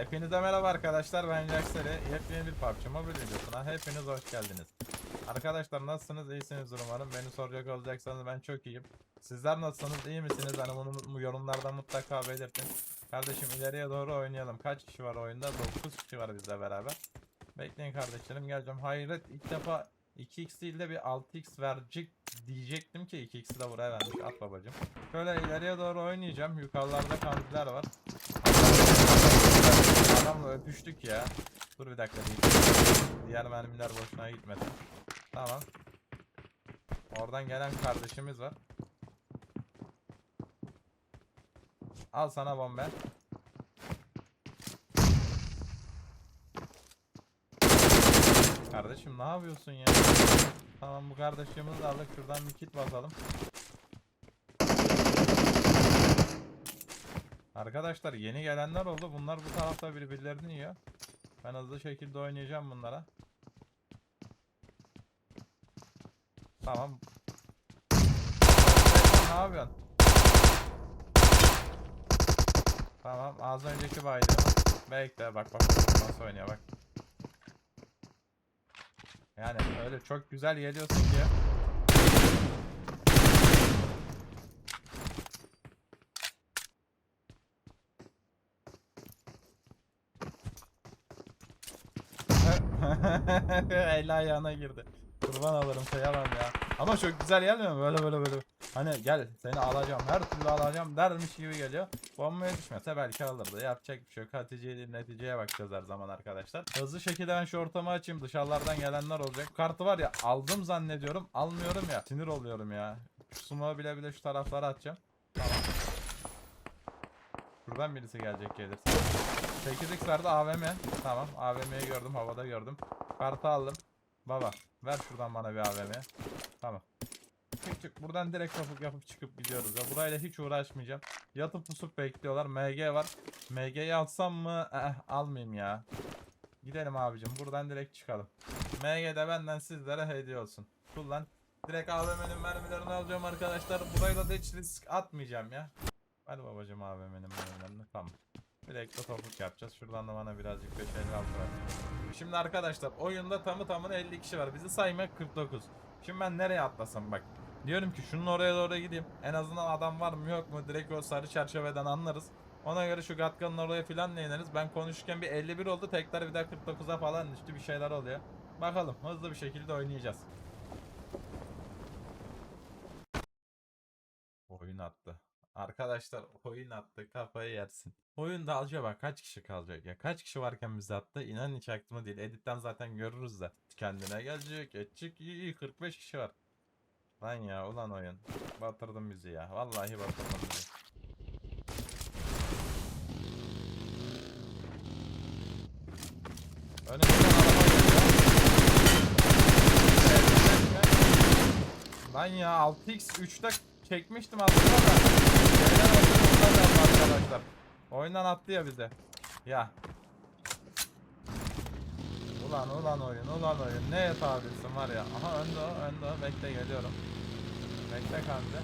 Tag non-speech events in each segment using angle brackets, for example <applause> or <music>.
Hepinize merhaba arkadaşlar ben Jaxeri. Yepyeni bir PUBG Mobile videosuna hepiniz hoş geldiniz. Arkadaşlar nasılsınız? İyisiniz umarım. Beni soracak olacaksanız ben çok iyiyim. Sizler nasılsınız? İyi misiniz? Hani bunu bu yorumlarda mutlaka belirtin. Kardeşim ileriye doğru oynayalım. Kaç kişi var oyunda? 9 kişi var bizle beraber. Bekleyin kardeşlerim geleceğim. Hayret ilk defa 2x değil de bir 6x verecek diyecektim ki 2x'i de buraya vermiş. At babacım. Şöyle ileriye doğru oynayacağım. Yukarılarda kampiler var. Adamla öpüştük ya. Dur bir dakika değil. Diğer mermiler boşuna gitmedi. Tamam. Oradan gelen kardeşimiz var. Al sana bombe. Kardeşim ne yapıyorsun ya? Tamam bu kardeşimizi aldık. Şuradan bir kit basalım. Arkadaşlar yeni gelenler oldu. Bunlar bu tarafta birbirlerini yiyor. Ben hızlı şekilde oynayacağım bunlara. Tamam. Ne yapıyorsun? Tamam az önceki baydı. Bekle bak bak nasıl oynuyor bak. Yani öyle çok güzel geliyorsun ki. <laughs> El ayağına girdi. Kurban alırım kıyamam ya. Ama çok güzel gelmiyor mu? Böyle böyle böyle. Hani gel seni alacağım her türlü alacağım dermiş gibi geliyor. Bombaya düşmese belki alırdı. Yapacak bir şey yok. Neticeye, neticeye bakacağız her zaman arkadaşlar. Hızlı şekilde ben şu ortamı açayım. Dışarılardan gelenler olacak. Bu kartı var ya aldım zannediyorum. Almıyorum ya. Sinir oluyorum ya. Şu bile bile şu taraflara atacağım. Tamam. Şuradan birisi gelecek gelirse. 8x verdi AVM. Tamam AVM'yi gördüm havada gördüm. Kartı aldım. Baba ver şuradan bana bir AVM. Tamam. Çık çık buradan direkt topuk yapıp çıkıp gidiyoruz ya. Burayla hiç uğraşmayacağım. Yatıp pusup bekliyorlar. MG var. MG'yi alsam mı? Eh, almayayım ya. Gidelim abicim. Buradan direkt çıkalım. MG de benden sizlere hediye olsun. Kullan. Direkt AVM'nin mermilerini alacağım arkadaşlar. Burayla da hiç risk atmayacağım ya. Hadi babacım AVM'nin mermilerini. Tamam. Direkt de topuk yapacağız. Şuradan da bana birazcık 5 56 ver. Şimdi arkadaşlar oyunda tamı tamına 50 kişi var. Bizi saymak 49. Şimdi ben nereye atlasam bak. Diyorum ki şunun oraya doğru gideyim. En azından adam var mı yok mu direkt o sarı çerçeveden anlarız. Ona göre şu Gatkan'ın oraya filan da ineriz. Ben konuşurken bir 51 oldu. Tekrar bir daha 49'a falan düştü. Bir şeyler oluyor. Bakalım hızlı bir şekilde oynayacağız. Oyun attı. Arkadaşlar oyun attı kafayı yersin. Oyunda acaba kaç kişi kalacak ya? Kaç kişi varken bize attı? İnan hiç aklıma değil. Editten zaten görürüz de. Kendine gelecek, edecek. İyi iyi 45 kişi var. Lan ya ulan oyun. Batırdın bizi ya. Vallahi batırdın bizi. Önümüzden. Lan ya 6x 3'te çekmiştim aslında da. Şeyler da arkadaşlar. Oyundan attı ya bize. Ya. Ulan ulan oyun ulan oyun. Neye tabirsin var ya. Aha önde o önde o. Bekle geliyorum. Bekle kanka.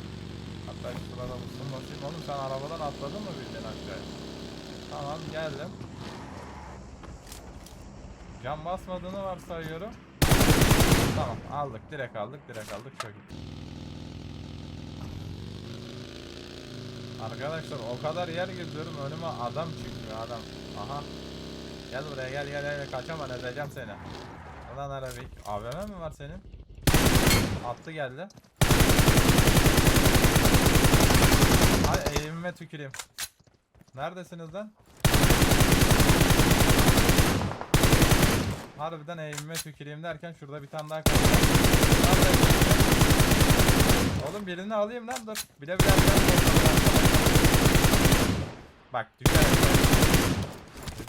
Hatta şu sırada mısın basayım. Oğlum sen arabadan atladın mı bildiğin aşağıya? Tamam geldim. Cam basmadığını varsayıyorum. Tamam aldık direkt aldık direkt aldık çok iyi. Arkadaşlar o kadar yer geziyorum önüme adam çıkmıyor adam. Aha. Gel buraya gel gel gel kaçama ezeceğim seni. Ulan Arabik. AVM mi var senin? Attı geldi. Ay eğimime tüküreyim. Neredesiniz lan? Harbiden eğimime tüküreyim derken şurada bir tane daha kaldı. Oğlum birini alayım lan dur. Bile bile Bak düşerek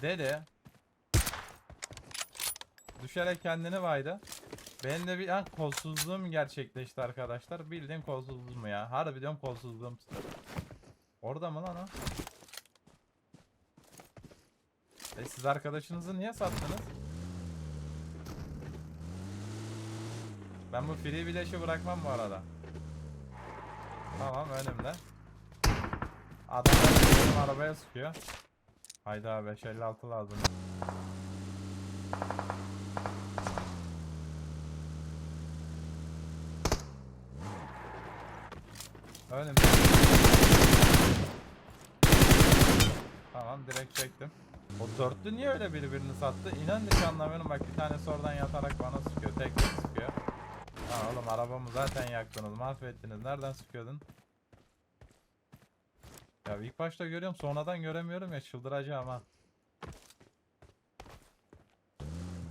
Dede Düşerek kendini vaydı. Benim de bir an kolsuzluğum gerçekleşti arkadaşlar. Bildiğin kolsuzluğum ya. Harbi diyorum kolsuzluğum. Orada mı lan o? E siz arkadaşınızı niye sattınız? Ben bu free bileşi bırakmam bu arada. Tamam önümde. Adamlar benim arabaya sıkıyor. Hayda 556 lazım. Önümde. Tamam direkt çektim. O dörtlü niye öyle birbirini sattı? İnan hiç anlamıyorum. Bak bir tanesi oradan yatarak bana sıkıyor. Tek sıkıyor. Lan oğlum arabamı zaten yaktınız. Mahvettiniz. Nereden sıkıyordun? Ya ilk başta görüyorum sonradan göremiyorum ya çıldıracağım ha.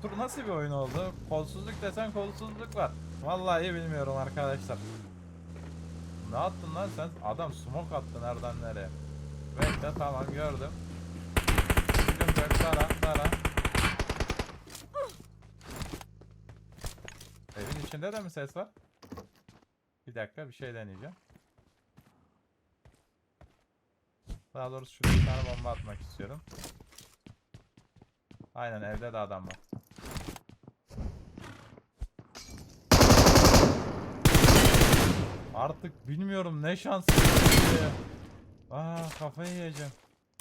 Tur nasıl bir oyun oldu? Kolsuzluk desen kolsuzluk var. Vallahi bilmiyorum arkadaşlar. Ne attın lan sen? Adam smoke attı nereden nereye? Bekle tamam gördüm. Sıkıntı yok tara tara. Evin içinde de mi ses var? Bir dakika bir şey deneyeceğim. Daha doğrusu şuraya bir tane bomba atmak istiyorum. Aynen evde de adam var. Artık bilmiyorum ne şans. Aa kafayı yiyeceğim.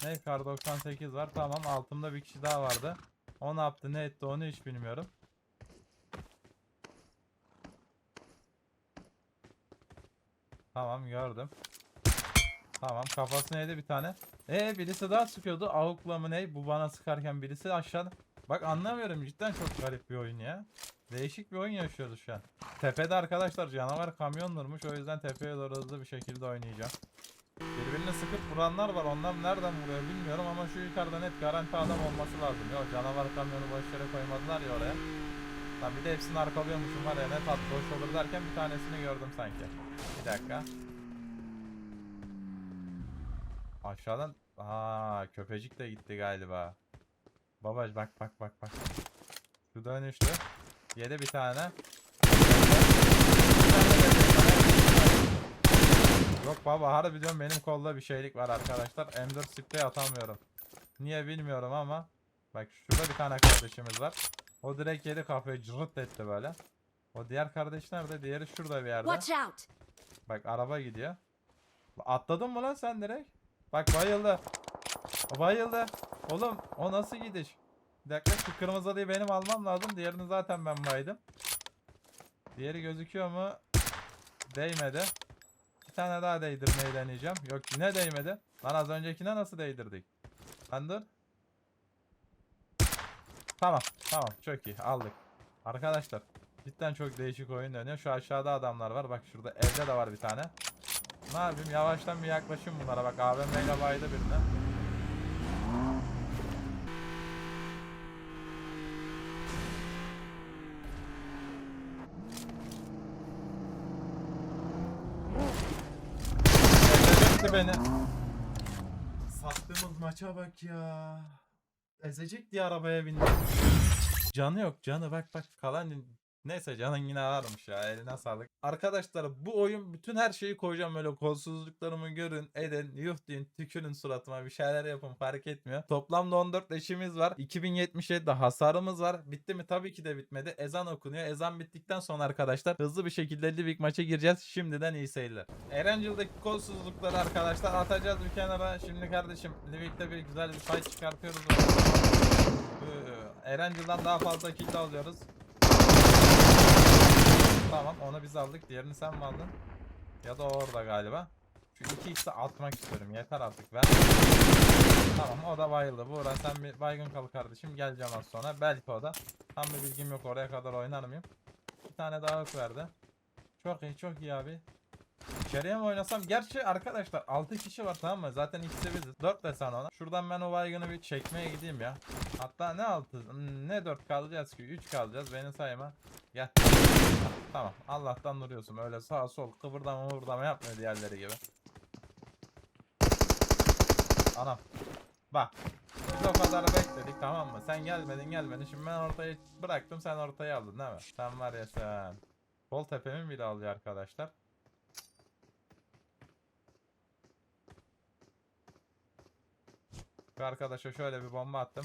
Ne kar 98 var tamam altımda bir kişi daha vardı. O ne yaptı ne etti onu hiç bilmiyorum. Tamam gördüm. Tamam kafasına yedi bir tane. E birisi daha sıkıyordu. Avukla mı ne? Bu bana sıkarken birisi aşağıda. Bak anlamıyorum cidden çok garip bir oyun ya. Değişik bir oyun yaşıyoruz şu an. Tepede arkadaşlar canavar kamyonlarmış o yüzden tepeye doğru hızlı bir şekilde oynayacağım. Birbirini sıkıp vuranlar var onlar nereden vuruyor bilmiyorum ama şu yukarıda net garanti adam olması lazım. Yok canavar kamyonu boş yere koymadılar ya oraya. Lan bir de hepsini arkalıyormuşum var ya ne tatlı hoş olur derken bir tanesini gördüm sanki. Bir dakika. Aşağıdan Aa köpecik de gitti galiba. Babaj bak bak bak bak. Şu dönüştü. Yedi bir tane. Yok baba harbi diyorum benim kolda bir şeylik var arkadaşlar. M4 sprey atamıyorum. Niye bilmiyorum ama. Bak şurada bir tane kardeşimiz var. O direkt yedi kafayı cırt etti böyle. O diğer kardeş nerede? Diğeri şurada bir yerde. Watch out! Bak araba gidiyor. Atladın mı lan sen direkt? Bak bayıldı. Bayıldı. Oğlum o nasıl gidiş? Bir dakika şu kırmızılıyı benim almam lazım. Diğerini zaten ben baydım. Diğeri gözüküyor mu? Değmedi. Bir tane daha değdirmeyi deneyeceğim. Yok yine değmedi. Lan az öncekine nasıl değdirdik? Lan dur. Tamam tamam çok iyi aldık. Arkadaşlar cidden çok değişik oyun dönüyor. Şu aşağıda adamlar var. Bak şurada evde de var bir tane. Ne yapayım yavaştan bir yaklaşayım bunlara. Bak AVM ile baydı birine. Ezecekti beni. Sattığımız maça bak ya. Ezecek diye arabaya bindim. Canı yok canı bak bak kalan Neyse canın yine ağırmış ya eline sağlık. Arkadaşlar bu oyun bütün her şeyi koyacağım böyle kolsuzluklarımı görün edin yuh deyin tükürün suratıma bir şeyler yapın fark etmiyor. Toplamda 14 leşimiz var. 2077'de hasarımız var. Bitti mi? Tabii ki de bitmedi. Ezan okunuyor. Ezan bittikten sonra arkadaşlar hızlı bir şekilde Livik maça gireceğiz. Şimdiden iyi seyirler. Erencil'deki kolsuzlukları arkadaşlar atacağız bir kenara. Şimdi kardeşim Livik'te bir güzel bir fight çıkartıyoruz. Ee, Erencil'den daha fazla kill alıyoruz. Tamam onu biz aldık. Diğerini sen mi aldın? Ya da orada galiba. Şu 2x'i atmak istiyorum. Yeter artık ver. Tamam o da bayıldı. Buğra sen bir baygın kal kardeşim. Geleceğim az sonra. Belki o da. Tam bir bilgim yok oraya kadar oynar mıyım? Bir tane daha ok verdi. Çok iyi çok iyi abi. İçeriye mi oynasam? Gerçi arkadaşlar 6 kişi var tamam mı? Zaten ikisi biziz. 4 desen ona. Şuradan ben o baygını bir çekmeye gideyim ya. Hatta ne 6 ne 4 kalacağız ki? 3 kalacağız. Beni sayma. Gel. Tamam. Allah'tan duruyorsun. Öyle sağ sol kıvırdama kıvırdama yapmıyor diğerleri gibi. Anam. Bak. Biz o kadar bekledik tamam mı? Sen gelmedin gelmedin. Şimdi ben ortayı bıraktım sen ortayı aldın değil mi? Sen var ya sen. Sol tepemin bile alıyor arkadaşlar. Şu arkadaşa şöyle bir bomba attım.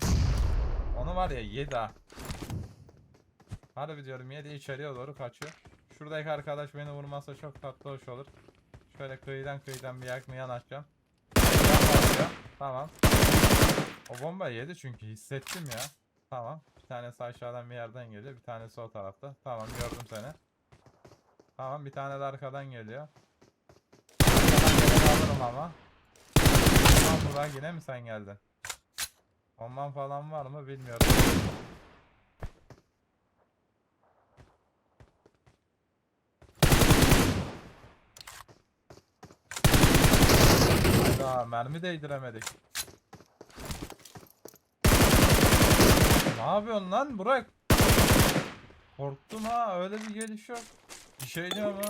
Onu var ya yedi ha. Harbi diyorum yedi içeriye doğru kaçıyor. Şuradaki arkadaş beni vurmazsa çok tatlı hoş olur. Şöyle kıyıdan kıyıdan bir yakını yanaşacağım. Tamam. O bomba yedi çünkü hissettim ya. Tamam. Bir tanesi aşağıdan bir yerden geliyor. Bir tanesi o tarafta. Tamam gördüm seni. Tamam bir tane de arkadan geliyor. Arkadan geleni alırım ama. Tamam Burak yine mi sen geldin? Bomban falan var mı bilmiyorum. Hayda mermi değdiremedik. Ne yapıyorsun lan Burak? Korktum ha öyle bir geliş yok. Bir şey diyor mu?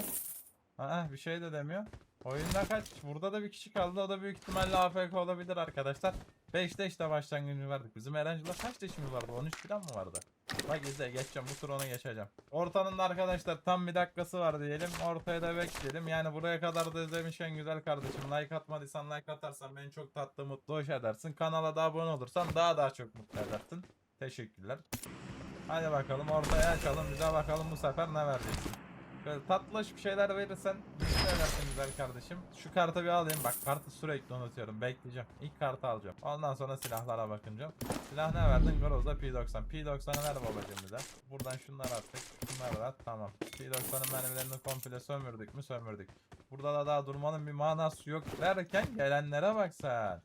Ha bir şey de demiyor. Oyunda kaç? Burada da bir kişi kaldı. O da büyük ihtimalle AFK olabilir arkadaşlar. 5'te işte başlangıcını verdik. Bizim Erencil'de kaç deşimi vardı? 13 falan mı vardı? Bak izle geçeceğim. Bu tur ona geçeceğim. Ortanın da arkadaşlar tam bir dakikası var diyelim. Ortaya da bekleyelim. Yani buraya kadar da izlemişken güzel kardeşim. Like atmadıysan like atarsan beni çok tatlı mutlu hoş edersin. Kanala da abone olursan daha daha çok mutlu edersin. Teşekkürler. Hadi bakalım ortaya açalım. Bize bakalım bu sefer ne vereceksin. Böyle tatlış bir şeyler verirsen mutlu edersin güzel kardeşim. Şu kartı bir alayım. Bak kartı sürekli unutuyorum. Bekleyeceğim. İlk kartı alacağım. Ondan sonra silahlara bakınca. Silah ne verdin? Groz'da P90. P90'ı ver babacım bize. Buradan şunları attık. Şunları at. Tamam. P90'ın mermilerini komple sömürdük mü? Sömürdük. Burada da daha durmanın bir manası yok derken gelenlere bak sen.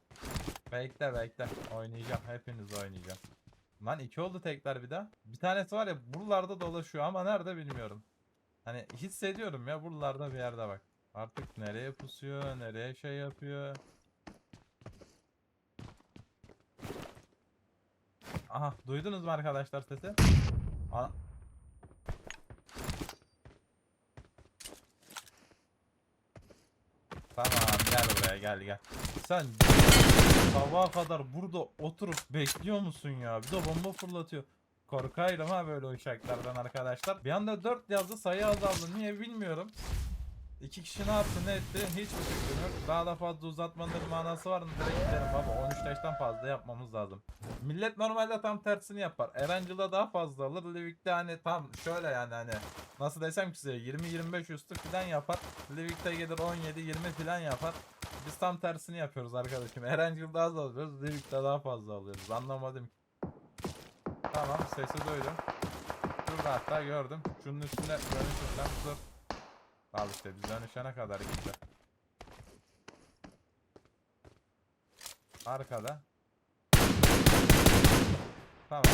Bekle bekle. Oynayacağım. Hepiniz oynayacağım. Lan iki oldu tekrar bir daha. Bir tanesi var ya buralarda dolaşıyor ama nerede bilmiyorum. Hani hissediyorum ya buralarda bir yerde bak. Artık nereye pusuyor, nereye şey yapıyor. Aha duydunuz mu arkadaşlar sesi? Ana- Tamam gel buraya gel gel. Sen sabaha kadar burada oturup bekliyor musun ya? Bir de bomba fırlatıyor. Korkarım ha böyle uçaklardan arkadaşlar. Bir anda 4 yazdı sayı azaldı. Niye bilmiyorum. İki kişi ne yaptı ne etti hiçbir fikrim yok. Daha da fazla uzatmanın manası var mı? Direkt gidelim baba 13 leşten fazla yapmamız lazım. Millet normalde tam tersini yapar. Erangel'da daha fazla alır. Livik'te hani tam şöyle yani hani nasıl desem ki size 20-25 üstü falan yapar. Livik'te gelir 17-20 falan yapar. Biz tam tersini yapıyoruz arkadaşım. Erangel'da az alıyoruz. Livik'te daha fazla alıyoruz. Anlamadım ki. Tamam sesi duydum. Şurada hatta gördüm. Şunun üstüne dönüşürsem dur. Al işte biz dönüşene kadar gitti. Arkada. Tamam.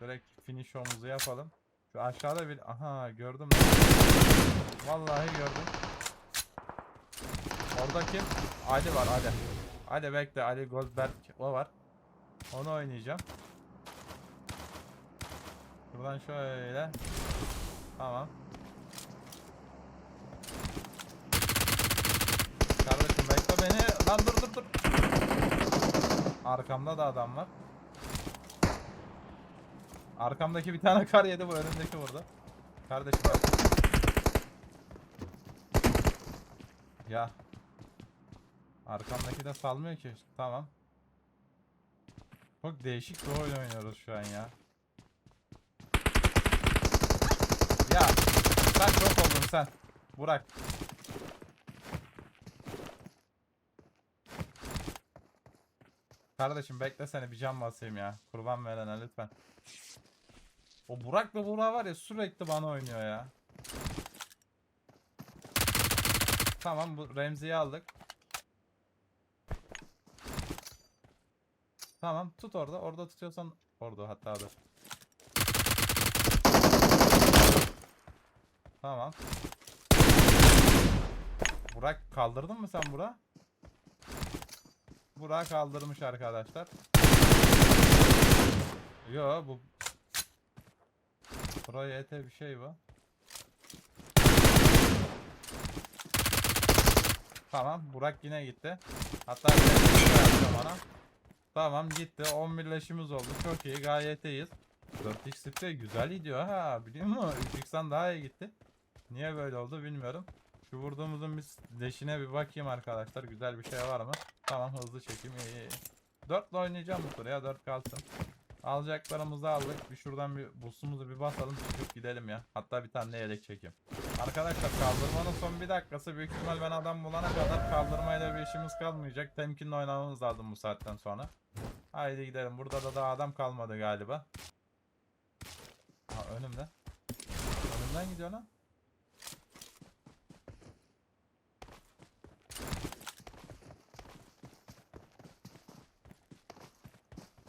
Direkt finish omuzu yapalım. Şu aşağıda bir... Aha gördüm. Vallahi gördüm. Orada kim? Ali var Ali. Ali bekle Ali Goldberg o var. Onu oynayacağım. Buradan şöyle. Tamam. Kardeşim bekle beni. Lan dur dur dur. Arkamda da adam var. Arkamdaki bir tane kar yedi bu önümdeki burada. Kardeşim bak. Ya. Arkamdaki de salmıyor ki. Tamam. Çok değişik bir oyun oynuyoruz şu an ya. Ya sen çok oldun sen. Burak. Kardeşim bekle seni bir cam basayım ya. Kurban verene lütfen. O Burak'la Burak var ya sürekli bana oynuyor ya. Tamam bu Remzi'yi aldık. Tamam tut orada. Orada tutuyorsan orada hatta dur. Tamam. Burak kaldırdın mı sen Burak? Burak kaldırmış arkadaşlar. Yo bu Pro YT bir şey bu. Tamam Burak yine gitti. Hatta bir şey ona. Tamam gitti 11 leşimiz oldu çok iyi gayet iyiyiz. 4x sprey güzel gidiyor ha biliyor musun? 3x'ten daha iyi gitti. Niye böyle oldu bilmiyorum. Şu vurduğumuzun bir leşine bir bakayım arkadaşlar güzel bir şey var mı? Tamam hızlı çekeyim iyi iyi. 4 ile oynayacağım bu tur ya 4 kalsın. Alacaklarımızı aldık. Bir şuradan bir busumuzu bir basalım çıkıp gidelim ya. Hatta bir tane de yelek çekeyim. Arkadaşlar kaldırmanın son bir dakikası büyük ihtimal ben adam bulana kadar kaldırmayla bir işimiz kalmayacak. Temkinli oynamamız lazım bu saatten sonra. Haydi gidelim. Burada da daha adam kalmadı galiba. Ha önümde. Önümden gidiyor lan.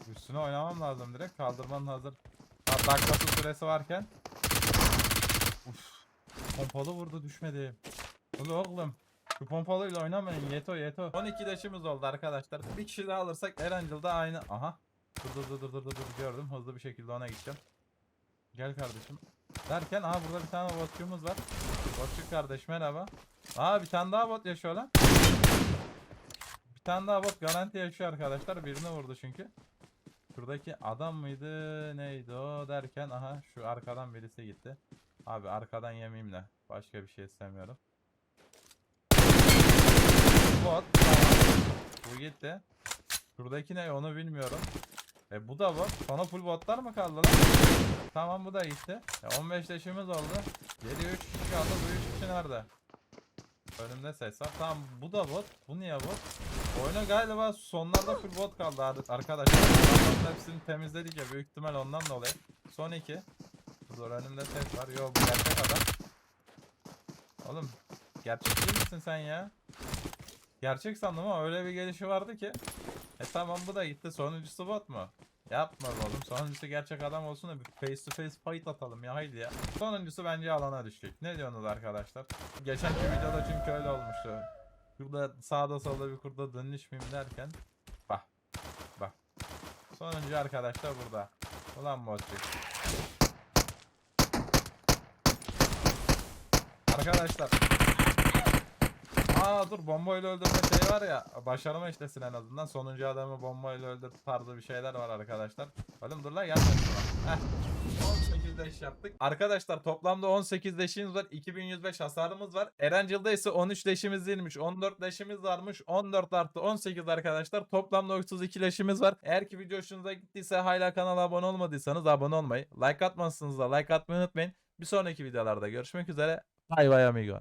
Üstüne oynamam lazım direkt. Kaldırmanın hazır. Ha, dakikası süresi varken. Uf. Pompalı vurdu düşmedi. Ulu oğlum. Şu pompalıyla oynamayın. Yeto yeto. 12 leşimiz oldu arkadaşlar. Bir kişi daha alırsak Erangel'da aynı. Aha. Dur dur dur dur dur dur gördüm. Hızlı bir şekilde ona gideceğim. Gel kardeşim. Derken aha burada bir tane botçumuz var. Botçuk kardeş merhaba. Aa bir tane daha bot yaşıyor lan. Bir tane daha bot garanti yaşıyor arkadaşlar. Birini vurdu çünkü. Şuradaki adam mıydı neydi o derken aha şu arkadan birisi gitti. Abi arkadan yemeyeyim de başka bir şey istemiyorum. Bot tamam. Bu gitti. Şuradaki ne onu bilmiyorum. E bu da bot. Sonra full botlar mı kaldı lan? Tamam bu da gitti. E 15 leşimiz oldu. Geriye 3 kişi kaldı. Bu 3 kişi nerede? Önümde ses var. Tamam bu da bot. Bu niye bot? Oyuna galiba sonlarda full bot kaldı ar- arkadaşlar. Hepsini temizledik ya büyük ihtimal ondan dolayı. Son iki. Dur önümde ses var. Yo bu gerçek adam. Oğlum gerçek değil misin sen ya? Gerçek sandım ama öyle bir gelişi vardı ki. E tamam bu da gitti. Sonuncusu bot mu? Yapma oğlum. Sonuncusu gerçek adam olsun da bir face to face fight atalım ya haydi ya. Sonuncusu bence alana düşecek. Ne diyorsunuz arkadaşlar? Geçenki videoda çünkü öyle olmuştu. Burada sağda solda bir kurda dönüş miyim derken. Bak. Bak. Sonuncu arkadaşlar burada. Ulan botçuk. Arkadaşlar. Aa dur bombayla öldürme şey var ya. Başarma işlesin en azından. Sonuncu adamı bombayla öldür tarzı bir şeyler var arkadaşlar. Oğlum dur lan. Heh. 18 deş yaptık. Arkadaşlar toplamda 18 deşimiz var. 2105 hasarımız var. Erangel'da ise 13 leşimiz değilmiş. 14 leşimiz varmış. 14 artı 18 arkadaşlar. Toplamda 32 leşimiz var. Eğer ki video hoşunuza gittiyse hala kanala abone olmadıysanız abone olmayı. Like atmazsınız da like atmayı unutmayın. Bir sonraki videolarda görüşmek üzere. Bay bay amigo.